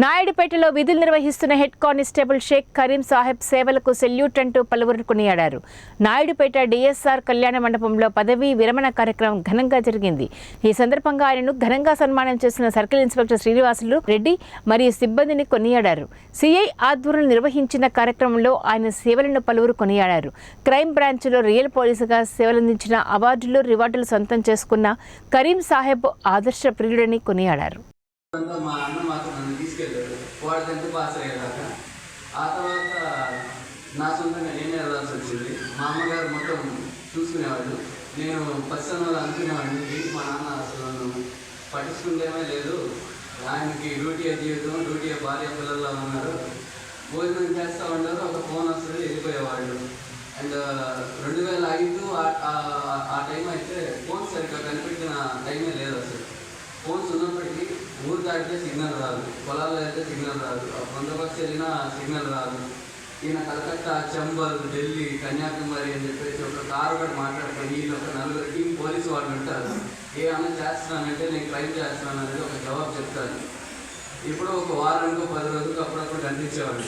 నాయుడుపేటలో విధులు నిర్వహిస్తున్న head constable Sheikh Karim Saheb salute salute అంటూ పలువురు కొనియాడారు. నాయుడుపేట డిఎస్ఆర్ కళ్యాణ మండపంలో పదవీ విరమణ కార్యక్రమం ఘనంగా జరిగింది. ఈ సందర్భంగా ఆయనను ఘనంగా సన్మానం చేసిన సర్కిల్ ఇన్స్పెక్టర్ శ్రీనివాసులు రెడ్డి మరియు సిబ్బందిని కొనియాడారు. సిఐ ఆధ్వర్యంలో నిర్వహించిన కార్యక్రమంలో ఆయన సేవలను పలువురు కొనియాడారు. క్రైమ్ బ్రాంచ్లో రియల్ పోలీసుగా సేవలందించిన అవార్డులు రివార్డులు సొంతం చేసుకున్న కరీం సాహెబ్ ఆదర్శ ప్రియుడని కొనియాడారు. మా అన్న మాత్రం నన్ను తీసుకెళ్ళాడు. వాడు టెన్త్ పాస్ అయ్యేదాకా. ఆ తర్వాత నా సొంతంగా నేనే వెళ్ళాల్సి వచ్చింది. మా అమ్మగారు మొత్తం చూసుకునేవాళ్ళు. నేను పర్సనల్ అనుకునేవాడిని. ఏంటి మా నాన్న అసలు నన్ను పట్టించుకుంటేమే లేదు. ఆయనకి డ్యూటీ జీవితం డ్యూటీ భార్య పిల్లల్లో ఉన్నారు. భోజనం చేస్తూ ఉంటారు ఒక ఫోన్ వస్తుంది వెళ్ళిపోయేవాళ్ళు. అండ్ రెండు వేల ఐదు ఆ- ఆ టైం అయితే ఫోన్ సరిగ్గా కనిపెట్టిన టైమే లేదు అసలు. ఫోన్స్ ఉన్నప్పటికీ ఊరు దాటితే సిగ్నల్ రాదు. పొలాల్లో అయితే సిగ్నల్ రాదు. ఆ బందోబస్తు వెళ్ళినా సిగ్నల్ రాదు. ఈయన కలకత్తా చంబల్ ఢిల్లీ కన్యాకుమారి అని చెప్పేసి ఒక కారు కూడా మాట్లాడతాను వీళ్ళు ఒక నలుగురు టీం పోలీసు వాళ్ళు ఉంటారు. ఏమన్నా చేస్తున్నానంటే నేను క్రైమ్ చేస్తున్నాను అనేది ఒక జవాబు చెప్తాను ఇప్పుడు ఒక వారానికి పది రోజులకు అప్పుడప్పుడు కనిపించేవాళ్ళు